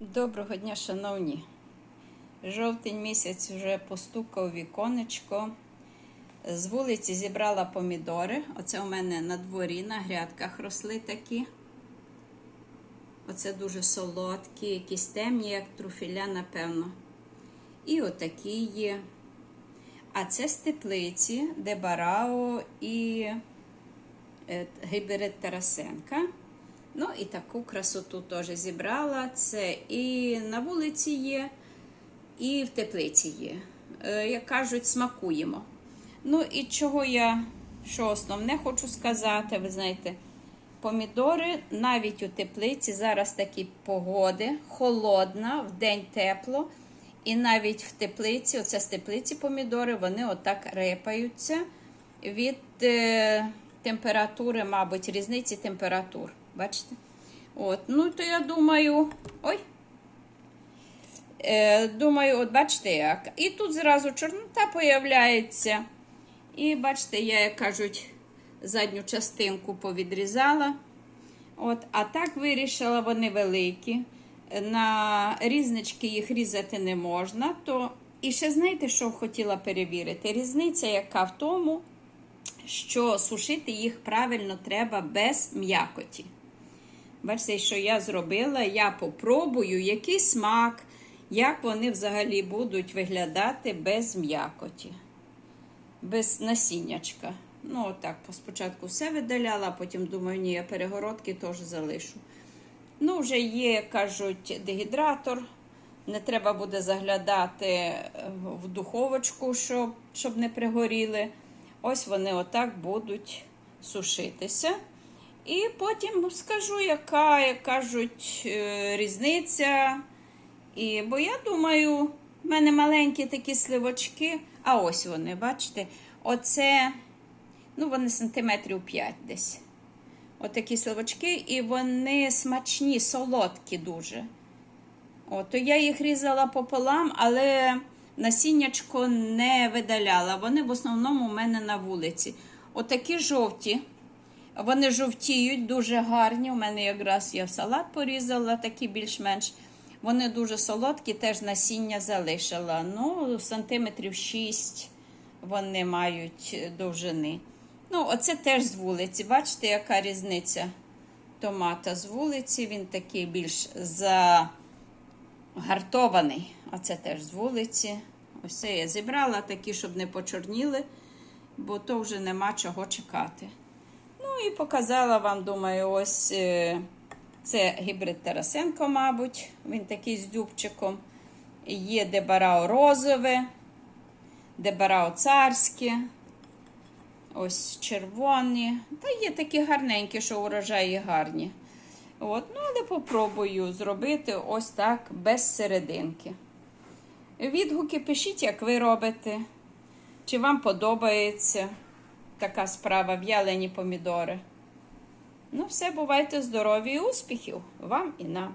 Доброго дня, шановні. Жовтень місяць вже постукав віконечко. З вулиці зібрала помідори. Оце у мене на дворі на грядках росли такі. Оце дуже солодкі, якісь темні, як труфіля, напевно. І отакі є. А це з теплиці, де Барао і е, Тарасенка. Ну і таку красоту теж зібрала. Це і на вулиці є, і в теплиці є. Е, Як кажуть, смакуємо. Ну і чого я, що основне хочу сказати, ви знаєте, помідори навіть у теплиці зараз такі погоди, холодна, в день тепло. І навіть в теплиці, оце з теплиці помідори, вони отак репаються від е, температури, мабуть, різниці температур. Бачите? От, ну, то я думаю. Ой. Е, думаю, от бачите як. І тут зразу чорнота появляється. І бачите, я, як кажуть, задню частинку повідрізала. От, а так вирішила, вони великі. На різнички їх різати не можна. То... І ще знаєте, що хотіла перевірити? Різниця, яка в тому, що сушити їх правильно треба без м'якоті. Бачите, що я зробила, я попробую, який смак, як вони взагалі будуть виглядати без м'якоті, без насіннячка. Ну, отак, спочатку все видаляла, потім думаю, ні, я перегородки теж залишу. Ну, вже є, кажуть, дегідратор. Не треба буде заглядати в духовочку, щоб, щоб не пригоріли. Ось вони отак будуть сушитися. І потім скажу, яка, як кажуть, е, різниця. І, бо я думаю, в мене маленькі такі сливочки, а ось вони, бачите, оце, ну, вони сантиметрів 5 десь. Отакі сливочки, і вони смачні, солодкі дуже. От, то я їх різала пополам, але насіннячко не видаляла. Вони в основному у мене на вулиці. Отакі жовті. Вони жовтіють, дуже гарні. У мене якраз я салат порізала, такі більш-менш. Вони дуже солодкі, теж насіння залишила. Ну, сантиметрів 6 вони мають довжини. Ну, оце теж з вулиці. Бачите, яка різниця томата з вулиці. Він такий більш загартований. Оце теж з вулиці. Ось це я зібрала такі, щоб не почорніли, бо то вже нема чого чекати. Ну і показала вам, думаю, ось е, це гібрид Тарасенко, мабуть. Він такий з дюбчиком. Є дебарао розове, дебарао царське. Ось червоні. Та є такі гарненькі, що урожаї гарні. От, ну, але попробую зробити ось так без серединки. Відгуки пишіть, як ви робите. Чи вам подобається така справа в'ялені помідори. Ну, все, бувайте здорові і успіхів вам і нам.